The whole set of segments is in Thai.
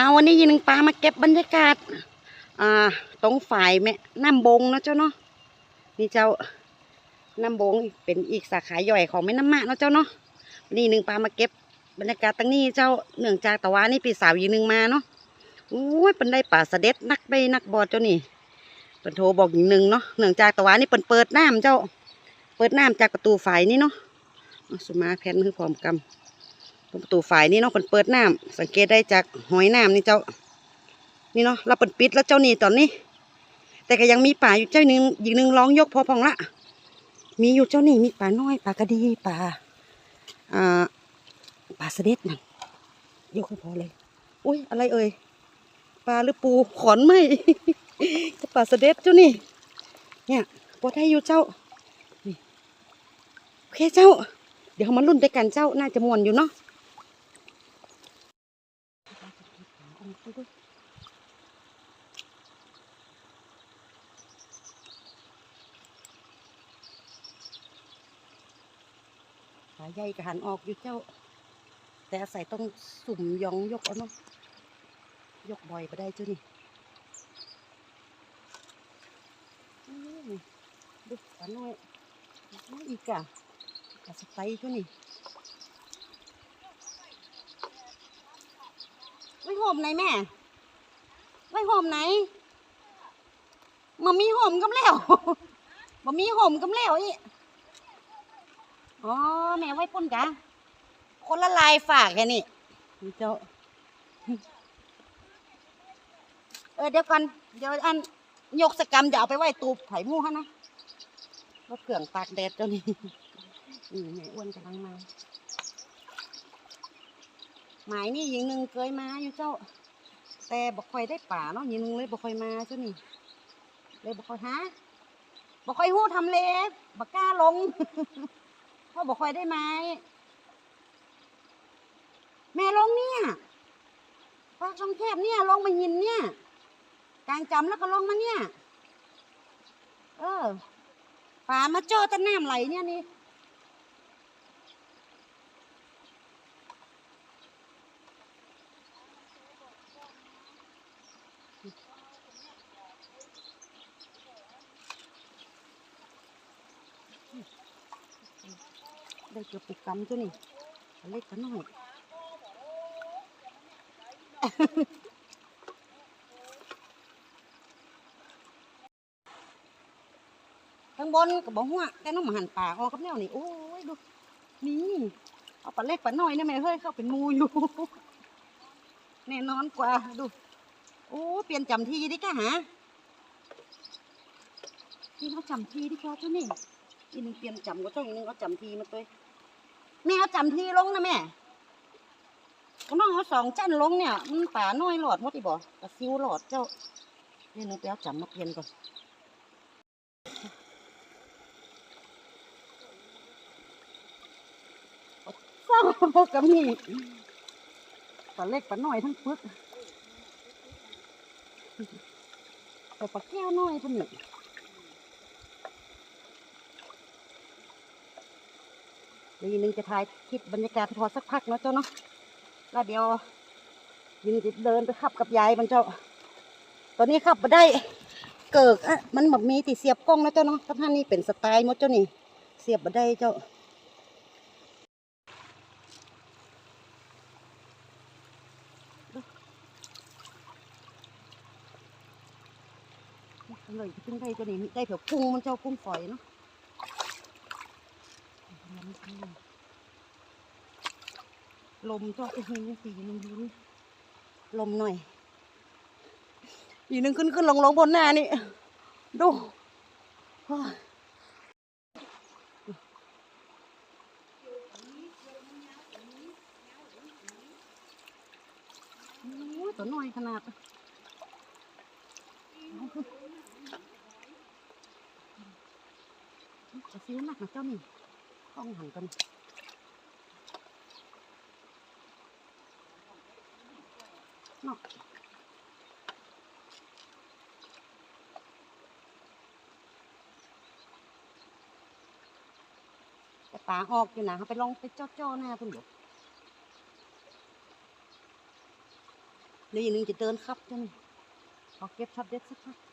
จ้าวันนี้ยินงปลามาเก็บบรรยากาศ อ่าตรงฝ่ายแม่น้ำบงนะเจ้าเนาะนี่เจ้าน้ำบงเป็นอีกสาขาย่อยของแม่น้ำมะเนาะเจ้าเนาะวันนี้หนึ่งปลามาเก็บบรรยากาศตั้งนี้เจ้าเนื่องจากตะวันนี่ปีสาวยีหนึ่งมาเนาะโอ้ยเป็นได้ป่าเสด็จนักไปนักบอดเจ้านี่เป็นโทรบอกอีกหนึ่งเนาะเนื่องจากตะวันนี่เปิดเปิดน้ำเจ้า เปิดน้ำจากประตูฝ่ายนี่เนาะสุมาแผ่นคือพร้อมกำตรง ประตูฝ่ายนี่เนาะเปิดเปิดน้ำสังเกตได้จากหอยน้ำนี่เจ้า นี่เนาะเราเปิดปิดแล้วเจ้านี่ตอนนี้ แต่ก็ยังมีป่าอยู่เจ้าหนึ่งอีกหนึ่งร้องยกพอพองละ มีอยู่เจ้านี่มีป่าน้อยป่ากระดีป่าอ่าป่าเสด็จนั่นยกให้พอเลยอุ้ยอะไรเอ่ยปลาหรือปูขอนไหมจะป่าเสด็จเจ้านี่ เนี่ยพอได้อยู่เจ้านี่โอเคเจ้า เดี๋ยวมาลุ้นด้วยกันเจ้าน่าจะมวนอยู่เนาะขา ใหญ่กระหันออกอยู่เจ้า แต่อาศัยต้องสุ่มยองยกเอาเนาะยกบ่อยไปได้เจ้านี่ดูปลาน้อยน้อยอีกอะปลาสไตล์เจ้านี่ไว้ห่มไหนแม่ไว้ห่มไหนมามีห่มกำแล้วมามีห่มกำแล้วอี อ๋อแม่ไว้ปุ่นกะคนละลายฝากแค่นี้นี่เจ้าเออเดี๋ยวกันเดี๋ยวอันยกสกรรมจะเอาไปไว้ตูบไผ่หมู่ฮะนะรถเครื่องตากแดดเจ้านี่นี่แม่อ้วนกำลังมาหมายนี่ยิงหนึ่งเคยมาอยู่เจ้า แต่บ่ค่อยได้ป่าเนาะยิงหนึ่งเลยบ่ค่อยมาเจ้านี่เลยบ่ค่อยหาบ่ค่อยหู้ทำเลบ่กล้าลงเพราบอกคอยได้ไหมแม่ลงเนี่ยปากช่องแคบเนี่ยลงมายินเนี่ยกลางจำแล้วก็ลงมาเนี่ย เออป่ามาโจอแต่น้ำไหลเนี่ยนี่ เกือบปุกกำเจ้านี่เล็กกันหน่อยข้างบนก็บอกหัวแต่น้องมาหันป่าออกกับแนวนี่โอ้ยดูนี่เอาปลาเล็กปลาน้อยนี่แม่เฮ้ยเข้าเป็นมูอยู่แน่นอนกว่าดูโอ้เปลี่ยนจำทีดิกะหาที่เขาจำทีดิกะเจ้านี่อีนึงเปลี่ยนจำก็ต้องอีนึงเอาจำทีมาตัว แม่เอาจำทีลงนะแม่ก็น้องเอาสองจันลงเนี่ยมันป่าน้อยหลอดมดอีบ่กระซิวหลอดเจ้านี่นึงไปเอาจำมาเปลี่ยนก่อนเศร้ากับนี่ปลาเล็กปลาน้อยทั้งปึกแต่ปลาแก้วน้อยทั้งนี้เดี๋ยวอีนึงจะถ่ายคลิปบรรยากาศพอสักพักนะเจ้าเนาะแล้วเดี๋ยวยินจะเดินไปขับกับยายมันเจ้า ตอนนี้ขับมาได้เกิกอะมันแบบมีติเสียบกล้องนะเจ้าเนาะท่านนี่เป็นสไตล์มดเจ้านี่ เสียบมาได้เจ้าเลยขึ้นได้เจ้านี่มีได้เผื่อกุ้งมันเจ้ากุ้งฝอยเนาะ ลมก็อีกนิดสีนึงนี่ลมหน่อย อีกหนึ่งขึ้นขึ้นลงลงบนหน้านี่ ดูตัวน้อยขนาดกระซิวหนักนะเจ้านี่ ต้องหันกันนาะแต่ปลาออกอยู่นะเขาไปลองไปจ่อๆหน้าคุณบุนี่นึงจะเดินครับจ้ะนี่ขอเก็บช็อตเด็ดสักพัก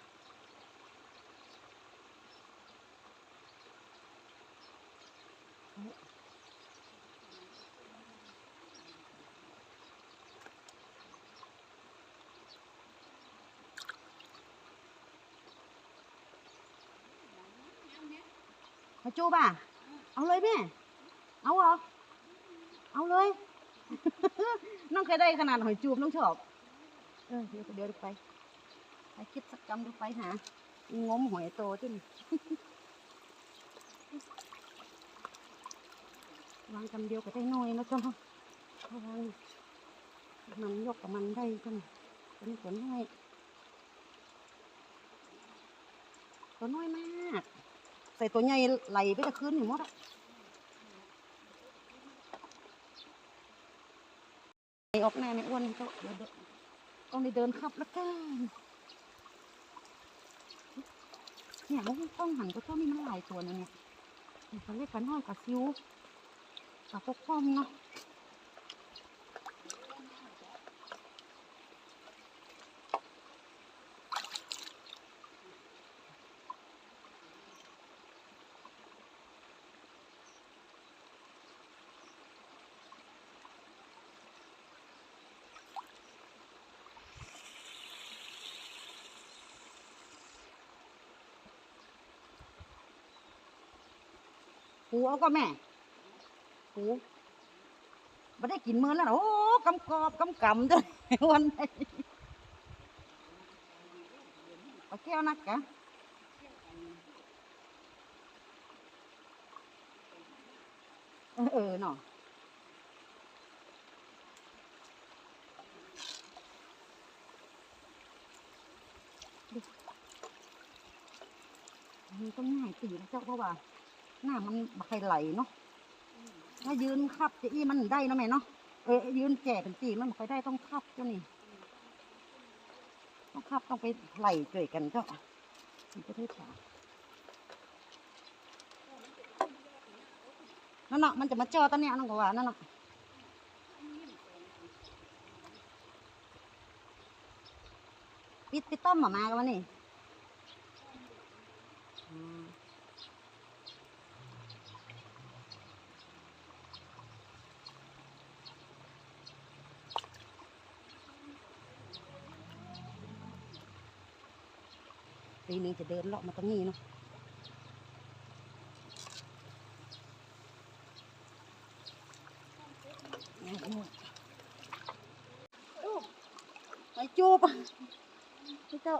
จูบ่ะ เอาเลยแม่ เอาเหรอ เอาเลย น้องเคยได้ขนาดหอยจูบน้องชอบ เออเดี๋ยวเดี๋ยวไป ไปคิดสักกรรมดูไปหา งมหอยโตที่นี่วางกำเดียวก็ได้น้อยนะจ๊ะเพราวางมันยกกับมันได้จังตัวนี้ตัวน้ตัวน้อยมาก ใส่ตัวใหญ่ไหลไปตะคืนอยู่หมดอะไอออกหน้าไม่อ้วนเจ้าเดี๋ยวเดี๋ยวต้องได้เดินขับแล้วกันเนี่ยมันต้องหันก็ต้องมีมันหลายตัวนะเนี่ยเขาเรียกกันน้อยกับซิวกับพวกป้อมเนาะ หูเอาก็แม่หูไม่ได้กินมื้อแล้วนะโอ้กำกรอบกำกำด้วยวันนี้เอาแก้วนักกะเออเออเนาะมันต้องง่ายตีนะเจ้าเพราะว่า น้ามันไคไหลเนาะถ้ายืนขับจะอี้มันได้เนาะแม่เนาะเออยืนแก่เป็นตีมันไม่ค่อยได้ต้องขับเจ้านี่ต้องขับต้องไปไหลเกยกันเจ้ามันจะได้ขานั่นน่ะมันจะมาเจอตอนเนี้ยน้องกว่านั่นน่ะปิดปิดต้มหมามากันวะนี่ ปีนึงจะเดินเลาะมาตรงนี้เนาะไปจูบพี่เจ้า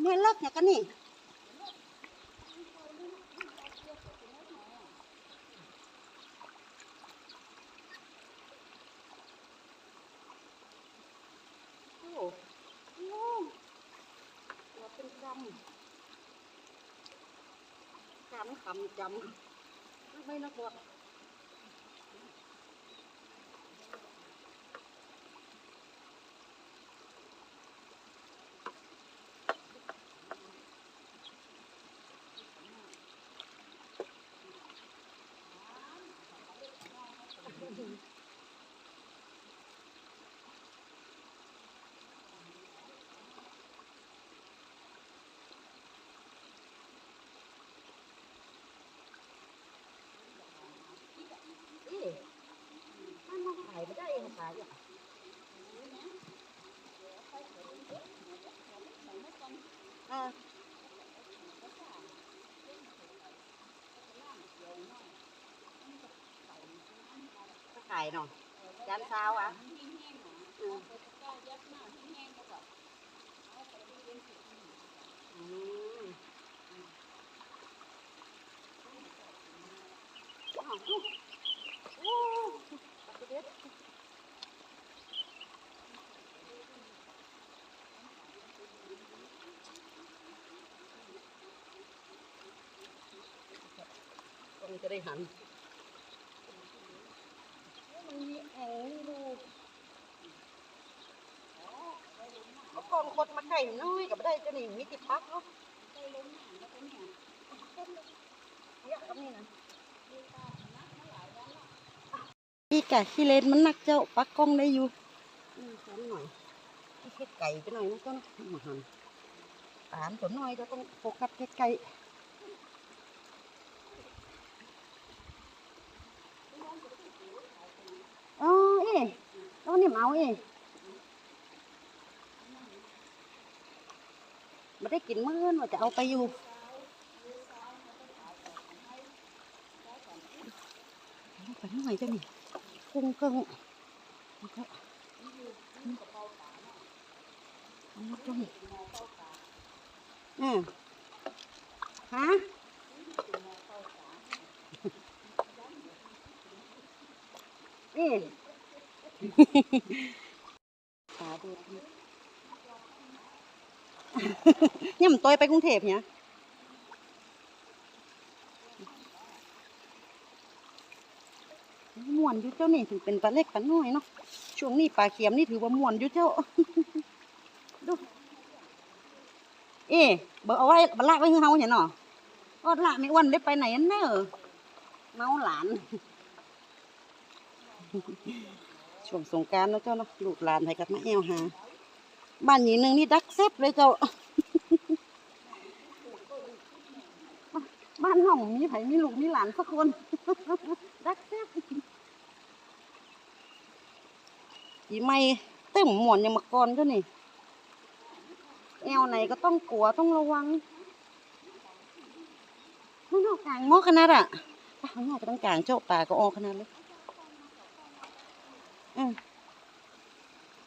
เมื่อเลิกเนี่ยกันนี่โอ้ โอ้ตัวเป็นกามคำจำไม่นักบวชเอ๊ะมันมาขายไม่ ได้ยังขายอะเออก็ขายเนาะจานเช้าอะอืมอืมอ้าวโอ้ปักกระเด็ดต้องจะได้ หันมันมีแอ่งนี่ดูเอากองคดมาไข่น้อยกับได้จะนี่มีติดปักเนาะเนี่ยกับนี่นะอีกะขี้เลนมันนักเจ้าปักกล้องได้อยู่อืมซ้ำหน่อยเฮ็ดไก่ไปหน่อยนะเจ้าเนาะมาหันตามตัวน้อยจะต้องโฟกัสเฮ็ดไก่อ๋อเอ๊ะแล้วนี่ เมาเอ๊ะไม่ได้กินมื้อนว่าจะเอาไปอยู่ไปหน่อยเจ้านี่กุ้งเกิ้งแล้วก็เอามาจ้านี่อืมฮะนี่ ตาดูย่ำตัวไปกรุงเทพเนี่ยม่วนยู่เจ้านี่ถึงเป็นปลาเล็กปลาน้อยเนาะช่วงนี้ปลาเขียมนี่ถือว่าม่วนยู่เจ้าดูเอ๊ะเบอเอาไว้บละไว้ให้เฮาเนี่ยเนาะก็ละไม่อ้วนได้ไปไหนอันเนอะเมาหลาน ช่วงสงการแล้วเจ้าเนาะลูกหลานให้กับมาแอวหา บ้านนี้หนึ่งนี่ดักเซฟเลยเจ้า บ้านห้องมีไผ่มีลูกมีหลานสักคน ดักแซ่บอีไม่เต็มหมวนยังมาก่อเจ้านี่แอวไหนก็ต้องกลัวต้องระวังไม่นอกกลางหมอขนาดอะปาข้างนอกก็ต้องกลางเจ้าป่าก็ออกขนาดเลย เออ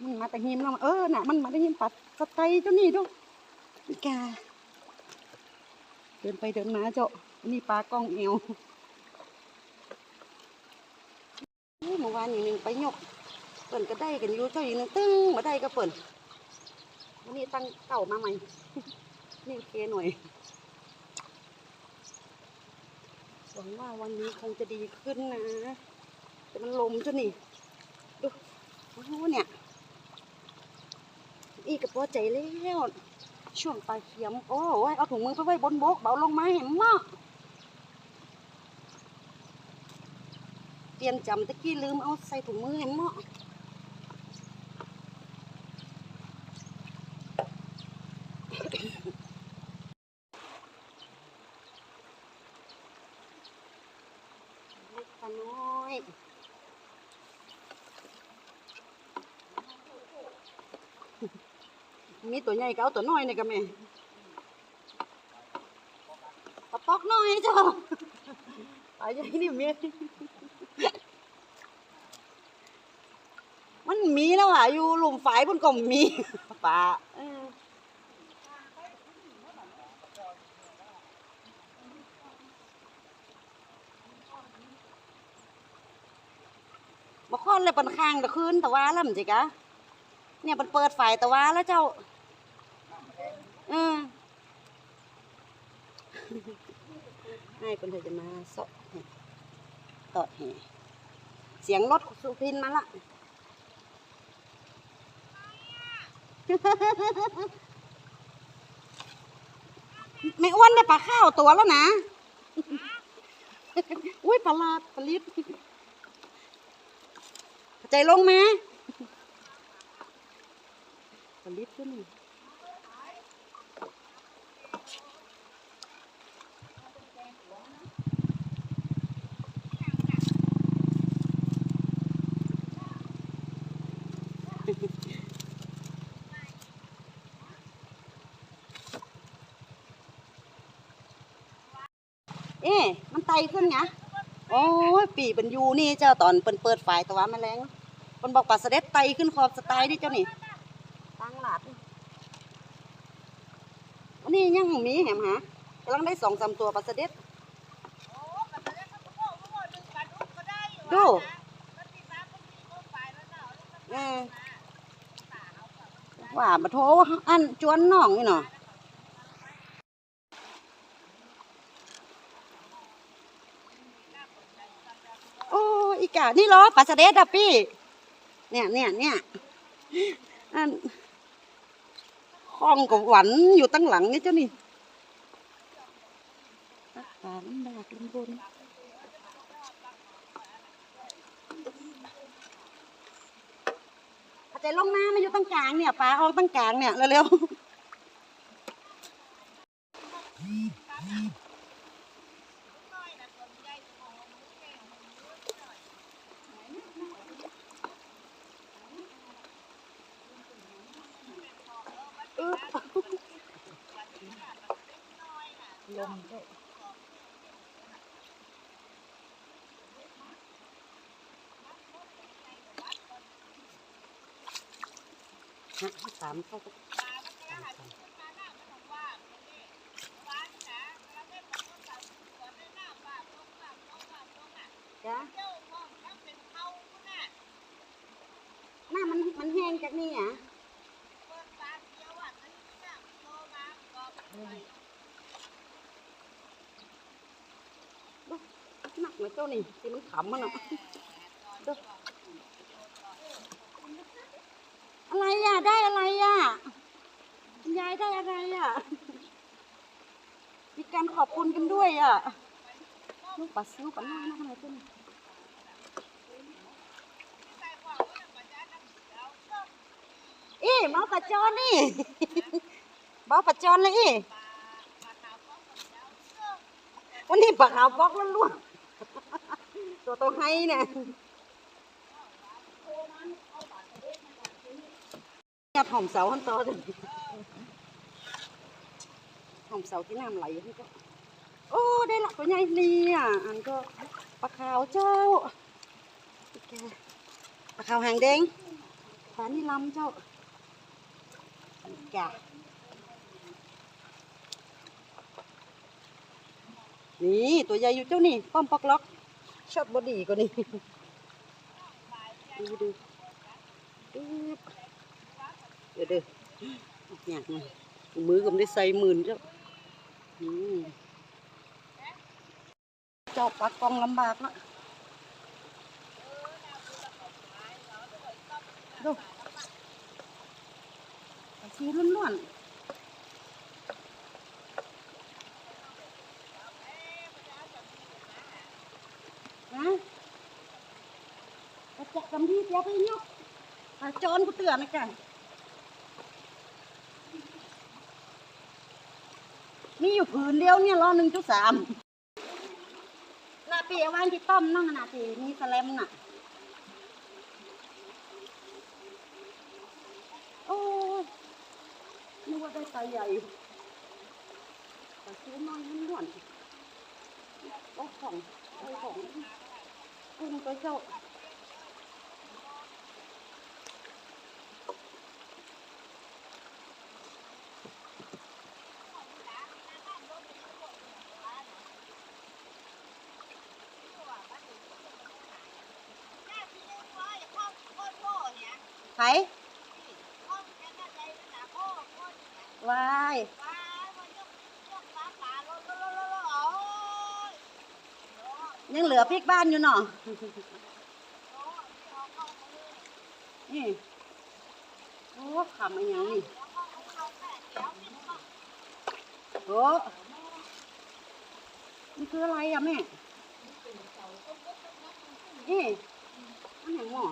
มันมาแต่หิมแล้วเออน่ะ มันมาแต่หิมปัดสไตเจ้านี่ดูอีกา เดินไปเดินมาเจ้านี่ปลากล้องเอวเมื่อวานอย่างหนึ่งไปยกเปิ่นก็ได้กันอยู่เจ้าอีกหนึงตึ้งมาได้ก็เปิ่นวันนี้ตั้งเก่ามาใหม่นี่โอเคหน่อยหวังว่าวันนี้คงจะดีขึ้นนะ แต่มันลมเจ้านี่ เนี่ย อีกกระปอใจแล้วช่วงปลายเขียม โอ้ยเอาถุงมือไปไว้บนบกเบาลงมาเห็นมั้เปลี่ยนจำตะกี้ลืมเอาใส่ถุงมือเห็นมั้เล็กปลาน้อย มีตัวใหญ่ก็เอาตัวน้อยนี่ก็แม่ปลาปอกน้อยจ้ะปลาใหญ่นี่มีมันมีแล้วอะอยู่หลุมฝายบนก็มีปลาบ่ค่อนเลยปันข้างตะคืนตะว่าแล้วมันจิกะเนี่ยมันเปิดไฟตะว่าแล้วเจ้า เออ ให้คนเธอจะมาเสาะให้ตอดแห่เสียงรถสุพินมาละไม่อ้วนได้ปลาข้าวตัวแล้วนะ อุ้ยปลาลาปลาลิดใจลงไหมปลาลิดขึ้นนี่ เอ๊ะมันไตขึ้นไงโอ้ยปีเป็นอยูนี่เจ้าตอนเปินเปิดฝ่ายตะวันแมลงมันบอกปลาเสด็จไตขึ้นขอบสไตล์นี่เจ้านี่ตั้งหลาดนี่อันนี้ยังมีแหมหากำลังได้สองสามตัวปลาเสด็จดูเออว่ามาโทรอันจวนน้องนี่เนาะ กะนี่เหรอปลาสเดสอะพี่ เนี่ยเนี่ยเนี่ยอันห้องกับหวันอยู่ตั้งหลังเนี่ยเจ้านี่ตักปลาลำบากลบนอาจารย์ลงน้ำมาอยู่ตั้งกลางเนี่ยปลาออกตั้งกลางเนี่ยเร็วๆ มสามเข้าปจ้ะหน้ามันมันแห้งจากนี่อะหนัก เจ้านี่ที่มันขำมันอะอะไรอะ ได้อะไรอะคุณยายได้อะไรอะ มีการขอบคุณกันด้วยอะลูกปัสลูกปัสน้อยนะขนาดนี้อีมาปัจจอนนี่เมาปัจจอนเลยอีวันนี้ปลาขาวบล็อกล้วน ตัวโตให้เนี่ยเนี่ยหอมเสาหันต่อเลยหอมเสาที่น้ำไหลนี่ก็โอ้ ได้ละตัวใหญ่นี่อะอันก็ปลาขาวเจ้าปลาขาวหางแดงปลานี่ลำเจ้าจ้ะนี่ตัวใหญ่อยู่เจ้านี่ป้อมปอกล็อก ช็อบบอดีกว่านี่ดูดูเดี๋ยวเด้ออยากมือก็ไม่ได้ใส่หมื่นเจ้าเจ้าปักกองลำบากละดูสีล้วนๆนะ จำที่เสียไปยกปลาจอนกูเตือนนะกันมีอยู่ผืนเดียวเนี่ยรอหนึ่งจุดสามลาปีเอาไว้ที่ต้มนั่งนาดที่มีแสลมน่ะโอ้ยนึกว่าได้ปลาใหญ่ปลาซื้อน้อยมันล้วนโอ้ของโอ้ของกุ้งตัวเจ้าไผวายยังเหลื อพริกบ้านอยู่เนาะนี่โอ้ขำอะไรอย่างนี่โอ้นี่คืออะไรอะแม่นี่อันอย่างหม้อ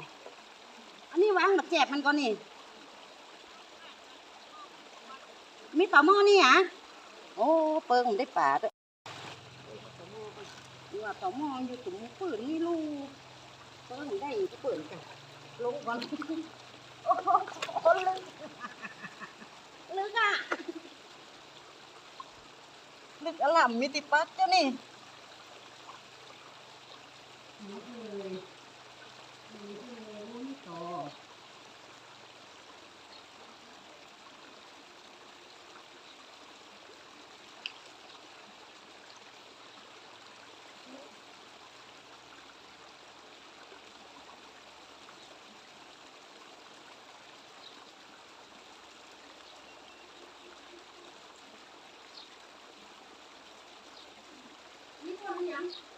อันนี้วางแบบแจบมันก่อนนี่มีต่อหม้อนี่หรอะโอ้เปิงได้ป่าด้วย ว่าต่อหม้ออยู่ตรงปืนนี่ลูกเปิงได้เปิดกันลงก่อนโอ้โหลึกลึกอะลึกอล่ำมิติปัดเจ้านี่ นี่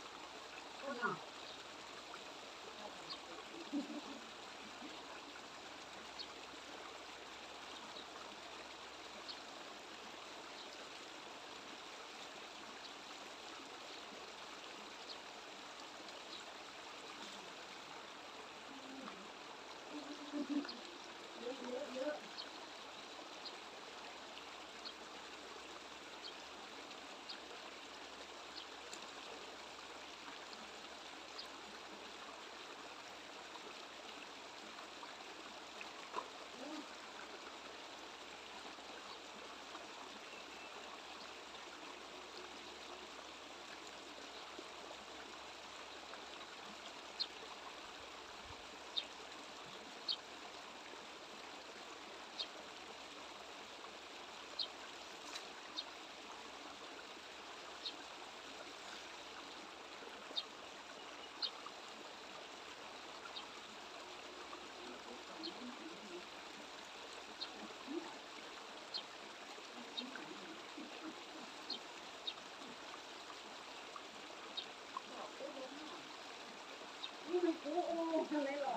哦哦他了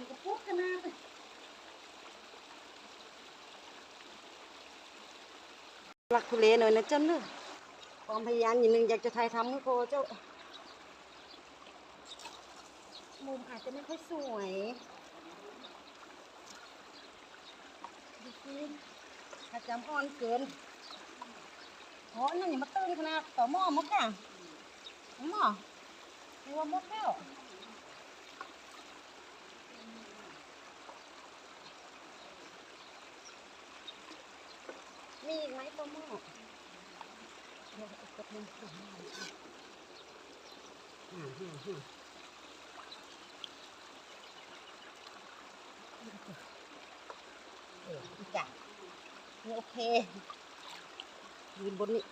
ำก็ปุ๊บขนาดลักทุเลหน่อยนะเจ้าเนอะความพยายามอย่างหนึ่งอยากจะถ่ายทำก็พอเจ้า มุมอาจจะไม่ค่อยสวยดูสิถ้าจำอ่อนเกินโอ้นั่นอย่ามาตื้นขนาดต่อหม้อมดอะหม้อนี่ว่ามดแล้ว มีอีกไหมตัวหม้อเดี๋ยวอากระเทียมใส่หม้ออ่าอ่าอ่าเอออีกจ้ะนี่โอเคยืนบนนี้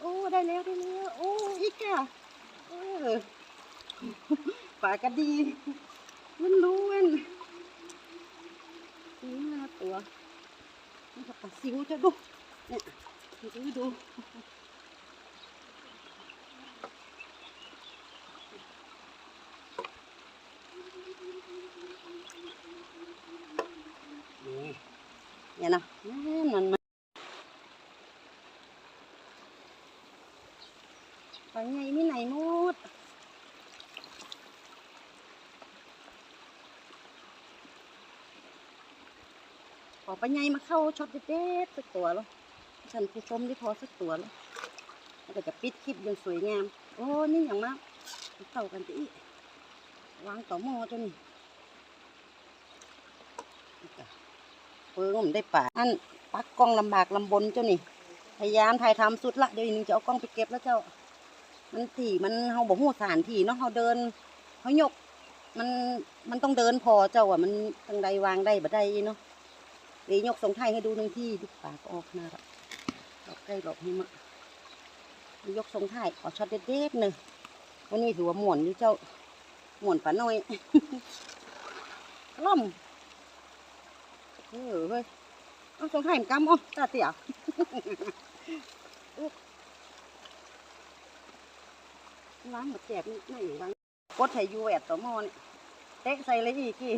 โอ้ได้แล้วได้แล้วโอ้อีกอะเออปากก็ดีมันรู้มันนี่ห้าตัวน ก็ปลาซิวจะดูเนี่ยดูดูนี่เนี่ยนะนั่ นมันมาไงมีไหญญามาเข้าช็อตเด็ดๆสักตัวแล้วฉันผู้ชมที่พอสักตัวแล้วแล้วก็จะปิดคลิปอย่างสวยงาม โอ้นี่อย่างมากเข้ากันจะอีวางต่อหม้อเจ้านี่นี่จ้ะเพิ่งผมได้ป่าอันปักกล้องลำบากลำบนเจ้านี่พยายามถ่ายทำสุดละเดี๋ยวอีกนึงจะเอากล้องไปเก็บแล้วเจ้า มันถี่มันเฮาบอกหูสานที่เนาะเฮาเดินเฮายกมันมันต้องเดินพอเจ้าอะมันทางใดวางได้บ่ได้เนาะ เดี๋ยวยกสงไทยให้ดูหนึ่งที่ปากออกนะรับดอกใกล้ดอกหิมะยกสงไทยขอช็อตเด็ดๆหนึ่งวันนี้ถือว่าหมวนนี่เจ้าหมวนป่าน้อยล่อมเออเฮ้ยเอาสงไทยมันกำอ๋อตาเตี่ยล้างหมดแจกนี่ไม่อยู่บ้างกดไทยยูแอดต่อมอนี่เต๊กใส่เลยอีกกี่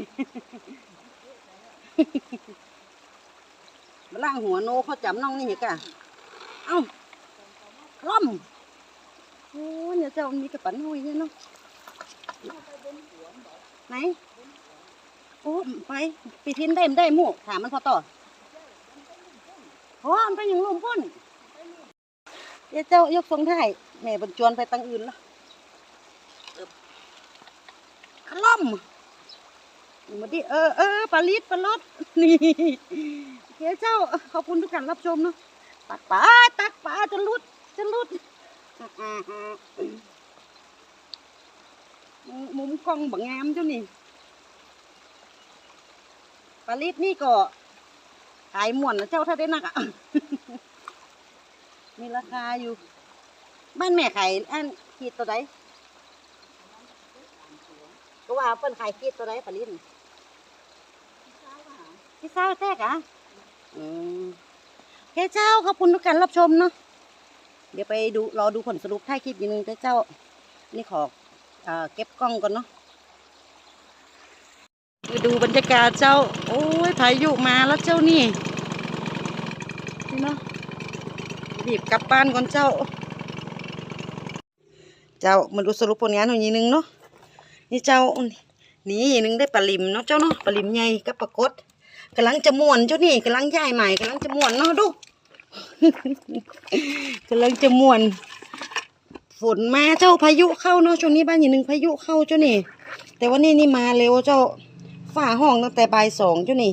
มาล่างหัวโนเขาจำน้องนี่เหรอกะเอ้าคล่อมโอ้ยเนี่ยเจ้ามีกระปันห้อยเนี่ยเนาะไหนโอ้ไปไปทิ้นได้มได้หมู่ถามมันพอต่อโอ้มันไปอย่างลุมพุ่นเดี๋ยวเจ้ายกทรงไทยแม่บรรจวนไปตังอื่นละคล่อมมาดิเออเออปลาลิดปลาลดนี่ เฮ้ยเจ้าขอบคุณทุกการรับชมเนาะตักปลาตักปลาจะลุดจะลุดมุมกล้องบางงามเจ้านี่ปลาลิดนี่ก็ขายหมวนนะเจ้าถ้าได้นักอะมีราคาอยู่ บ้านแม่ขายอันขีดตัวใดก็ว่าเปิ้นขายขีดตัวใดปลาลิดพี่สาวแท้กะ อืมโอเคเจ้าขอบคุณทุกการรับชมเนาะเดี๋ยวไปดูรอดูผลสรุปท้ายคลิปอีกนึงเจ้า นี่ขอเอเก็บกล้องก่อนเนาะไปดูบรรยากาศเจ้า โอ้ยพายุมาแล้วเจ้านี่นี่เนาะรีบกลับบ้านก่อนเจ้า เจ้ามาดูสรุปผลงานหน่อยนิดนึงเนาะนี่เจ้านี่อีกนึงได้ปลาลิมเนาะเจ้าเนาะปลาลิมใหญ่กับปลากด กำลังจะม่วนเจ้านี่กำลังย้ายใหม่กำลังจะม่วนเนาะดูกำลังจะม่วนฝนมาเจ้าพายุเข้าเนาะช่วงนี้บ้านอย่างหนึ่งพายุเข้าเจ้านี่ แต่ว่านี่นี่มาเร็วเจ้าฝ่าห้องตั้งแต่บ่ายสองเจ้านี่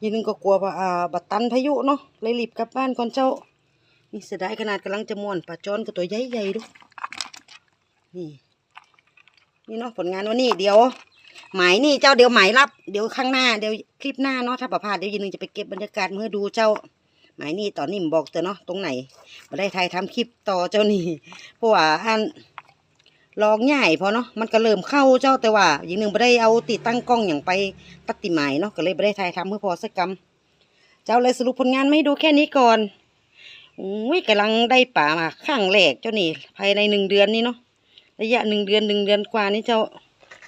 ยีหนึ่งก็กลัวว่าอ่าบัดตันพายุเนาะเลยรีบกลับบ้านก่อนเจ้า นี่เสียดายขนาดกำลังจะม่วนปลาจอนกับตัวใหญ่ๆดูนี่นี่เนาะผลงานวันนี้เดี๋ยว หมายนี่เจ้าเดี๋ยวหมายรับ เดี๋ยวข้างหน้าเดี๋ยวคลิปหน้าเนาะถ้าประพาดเดี๋ยวยีนึงจะไปเก็บบรรยากาศเมื่อดูเจ้า หมายนี่ตอนนี้ผมบอกเตอเนาะตรงไหนมาได้ถ่ายทำคลิปต่อเจ้านี่เพราะว่าอันลองใหญ่พอเนาะมันก็เริ่มเข้าเจ้าแต่ว่ายีนึงไม่ได้เอาติดตั้งกล้องอย่างไปตัดติหมายเนาะก็เลยไม่ได้ถ่ายทำเพื่อพอสักกรรมเจ้าเลยสรุปผลงานไม่ดูแค่นี้ก่อนอุ้ยกำลังได้ป่ามาข้างแรกเจ้านี่ภายในหนึ่งเดือนนี้เนาะระยะหนึ่งเดือนหนึ่งเดือนกว่านี่เจ้า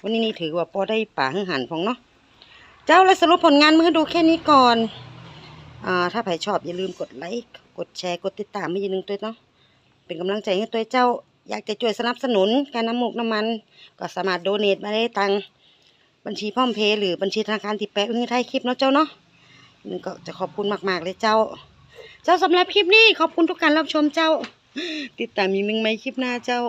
วันนี้นี่ถือว่าพอได้ป่าหึ่งหันของเนาะเจ้าและสรุปผลงานมาให้ดูแค่นี้ก่อนอ่าถ้าใครชอบอย่าลืมกดไลค์กดแชร์กดติดตามให้ยีนึงตัวเนาะเป็นกำลังใจให้ตัวเจ้า อยากจะช่วยสนับสนุนการน้ำหมกน้ำมัน ก็สามารถโดเนทมาได้ตังบัญชีพ่อมเพย์หรือบัญชีธนาคารที่แปะไว้ในท้ายคลิปเนาะเจ้าเนาะนึงก็จะขอบคุณมากๆเลยเจ้า เจ้าสำหรับคลิปนี้ขอบคุณทุกการรับชมเจ้า ติดตามอีกหนึ่งไหมคลิปหน้าเจ้า